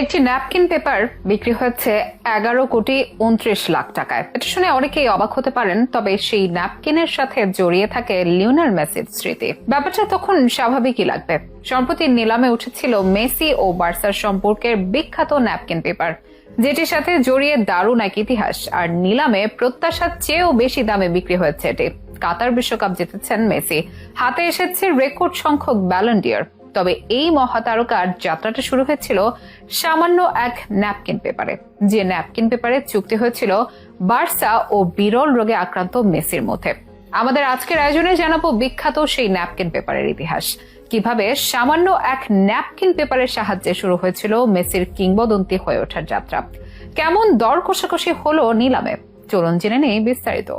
একটি napkin paper বিক্রি হচ্ছে এগারো কোটি উনত্রিশ লাখ টাকায়। এটা শুনে অনেকেই অবাক হতে পারেন, তবে সেই ন্যাপকিনের সাথে জড়িয়ে থাকে লিওনার মেসির স্মৃতি। ব্যাপারটা তখন স্বাভাবিকই লাগবে। সম্প্রতি নিলামে উঠেছিল মেসি ও বার্সার সম্পর্কের বিখ্যাত ন্যাপকিন পেপার যেটির সাথে জড়িয়ে দারুণ এক ইতিহাস, আর নিলামে প্রত্যাশার চেয়েও বেশি দামে বিক্রি হয়েছে এটি। কাতার বিশ্বকাপ জিতেছেন মেসি। হাতে এসেছে রেকর্ড সংখ্যক ব্যালন্ডিয়ার তবে এই মহাতারকার যাত্রাটা শুরু হয়েছিল সামান্য এক ন্যাপকিন পেপারে। যে ন্যাপকিন পেপারে চুক্তি হয়েছিল বার্সা ও বিরল রোগে আক্রান্ত মেসির মধ্যে। আমাদের আজকের আয়োজনে জানাব বিখ্যাত সেই ন্যাপকিন পেপারের ইতিহাস। কীভাবে সামান্য এক ন্যাপকিন পেপারের সাহায্যে শুরু হয়েছিল মেসির কিংবদন্তি হয়ে ওঠার যাত্রা। কেমন দর কষাকষি হলো নিলামে? চলুন জেনে নেই বিস্তারিত।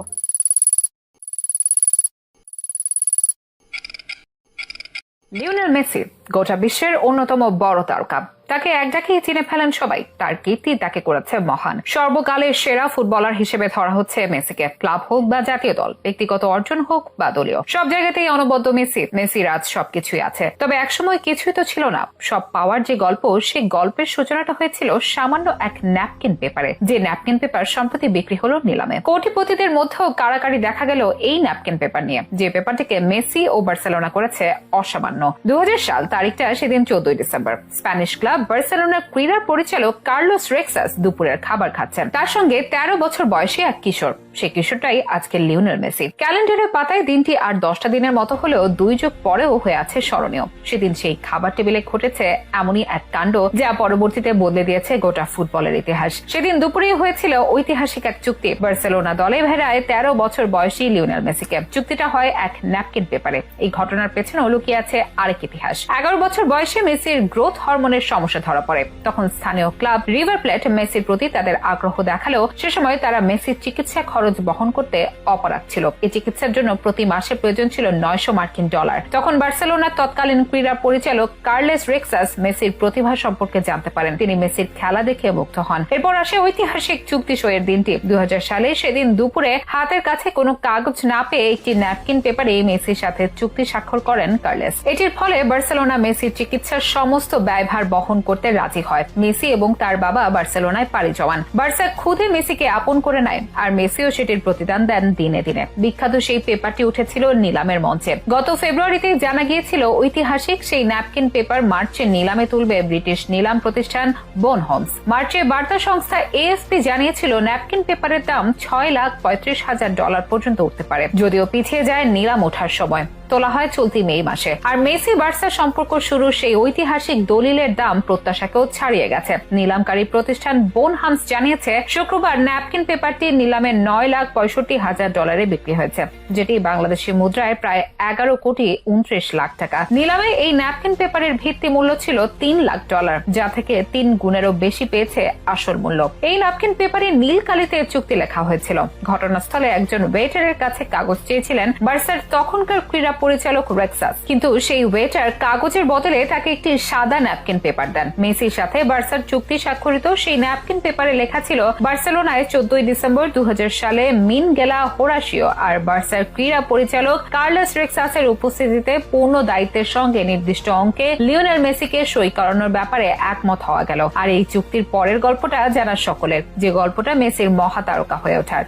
লিওনেল মেসি গোটা বিশ্বের অন্যতম বড় তারকা। তাকে এক ডাকেই চিনে ফেলেন সবাই। তার কীর্তি তাকে করেছে মহান। সর্বকালের সেরা ফুটবলার হিসেবে ধরা হচ্ছে মেসিকে। ক্লাব হোক বা জাতীয় দল, ব্যক্তিগত অর্জন হোক বা দলীয়। সব জায়গাতেই অনবদ্য মেসি মেসির আজ সবকিছুই আছে। তবে একসময় কিছুই তো ছিল না। সব পাওয়ার যে গল্প, সেই গল্পের সূচনাটা হয়েছিল সামান্য এক ন্যাপকিন পেপারে। যে ন্যাপকিন পেপার সম্প্রতি বিক্রি হলো নিলামে। কোটিপতিদের মধ্যেও কারাকারি দেখা গেল এই ন্যাপকিন পেপার নিয়ে। যে পেপারটিকে মেসি ও বার্সেলোনা করেছে অসামান্য। দু হাজার সাল তারিখটা সেদিন চোদ্দই ডিসেম্বর। স্প্যানিশ ক্লাব বার্সেলোনার ক্রীড়া পরিচালক কার্লোস রেক্সাস দুপুরের খাবার খাচ্ছেন। তার সঙ্গে তেরো বছর বয়সী এক কিশোর। সেই কিশোরটাই আজকে লিওনেল মেসি। ক্যালেন্ডারের পাতায় দিনটি আর দশটা দিনের মতো হলেও দুই যুগ পরেও হয়ে আছে স্মরণীয়। সেদিন সেই খাবার টেবিলে ঘটেছে এমনই এক কাণ্ড যা পরবর্তীতে বদলে দিয়েছে গোটা ফুটবলের ইতিহাস। সেদিন দুপুরে হয়েছিল ঐতিহাসিক এক চুক্তি। বার্সেলোনা দলে ভেড়ায় তেরো বছর বয়সী লিওনেল মেসিকে। চুক্তিটা হয় এক ন্যাপকিন পেপারে। এই ঘটনার পেছনেও লুকিয়ে আছে আরেক ইতিহাস। এগারো বছর বয়সে মেসির গ্রোথ হরমোনের সমস্যা ধরা পড়ে। তখন স্থানীয় ক্লাব রিভার প্লেট মেসির প্রতি তাদের আগ্রহ দেখালেও সে সময় তারা মেসির চিকিৎসা খরচ বহন করতে অপরাগ ছিল। এই চিকিৎসার জন্য প্রতি মাসে প্রয়োজন ছিল নয়শো মার্কিন ডলার। তখন বার্সেলোনার তৎকালীন ক্রীড়া পরিচালক কার্লেস রেক্সাস মেসির প্রতিভা সম্পর্কে জানতে পারেন। তিনি মেসির খেলা দেখে মুগ্ধ হন। এরপর আসে ঐতিহাসিক চুক্তি সইয়ের দিনটি। দুই সালে সেদিন দুপুরে হাতের কাছে কোনো কাগজ না পেয়ে একটি ন্যাপকিন পেপারে মেসির সাথে চুক্তি স্বাক্ষর করেন কার্লেস। এটির ফলে বার্সেলোনা মেসির চিকিৎসার সমস্ত ব্যয়ভার বহন করতে রাজি হয়। মেসি এবং তার বাবা বার্সেলোনায় পাড়ি জমান। বার্সা খুদে মেসিকে আপন করে নেয়, আর মেসিও সেটির প্রতিদান দেন দিনে দিনে। বিখ্যাত সেই পেপারটি উঠেছিল নিলামের মঞ্চে। গত ফেব্রুয়ারিতে জানা গিয়েছিল, ঐতিহাসিক সেই ন্যাপকিন পেপার মার্চে নিলামে তুলবে ব্রিটিশ নিলাম প্রতিষ্ঠান বোন হোমস। মার্চে বার্তা সংস্থা এএসপি জানিয়েছিল, ন্যাপকিন পেপারের দাম ছয় লাখ পঁয়ত্রিশ হাজার ডলার পর্যন্ত উঠতে পারে, যদিও পিছিয়ে যায় নিলাম ওঠার সময়। তোলা হয় চলতি মে মাসে। আর মেসি বার্সার সম্পর্ক শুরু সেই ঐতিহাসিক দলিলের দাম প্রত্যাশাকেও ছাড়িয়ে গেছে। নিলামকারী প্রতিষ্ঠান বোন হামস জানিয়েছে, শুক্রবার ন্যাপকিন পেপারটি নিলামে নয় লাখ পঁয়ষট্টি হাজার ডলারে বিক্রি হয়েছে, যেটি বাংলাদেশি মুদ্রায় প্রায় এগারো কোটি উনত্রিশ লাখ টাকা। নিলামে এই ন্যাপকিন পেপারের ভিত্তি মূল্য ছিল তিন লাখ ডলার, যা থেকে তিন গুণেরও বেশি পেয়েছে আসল মূল্য। এই ন্যাপকিন পেপারে নীল কালিতে চুক্তি লেখা হয়েছিল। ঘটনাস্থলে একজন ওয়েটারের কাছে কাগজ চেয়েছিলেন, বার্সার তখনকার ক্রীড়া পরিচালক রেক্সাস। কিন্তু সেই ওয়েটার কাগজের বদলে তাকে একটি সাদা ন্যাপকিন পেপার দেন। মেসির সাথে বার্সার চুক্তি স্বাক্ষরিত সেই ন্যাপকিন পেপারে লেখা ছিল, বার্সেলোনায় চোদ্দই ডিসেম্বর দু সালে মিন গেলা হোরাশিও। আর বার্সার ক্রীড়া পরিচালক কার্লাস রেক্সাসের উপস্থিতিতে পূর্ণ দায়িত্বের সঙ্গে নির্দিষ্ট অঙ্কে লিওনেল মেসিকে সই করানোর ব্যাপারে একমত হওয়া গেল। আর এই চুক্তির পরের গল্পটা জানার সকলের, যে গল্পটা মেসির মহাতারকা হয়ে ওঠার।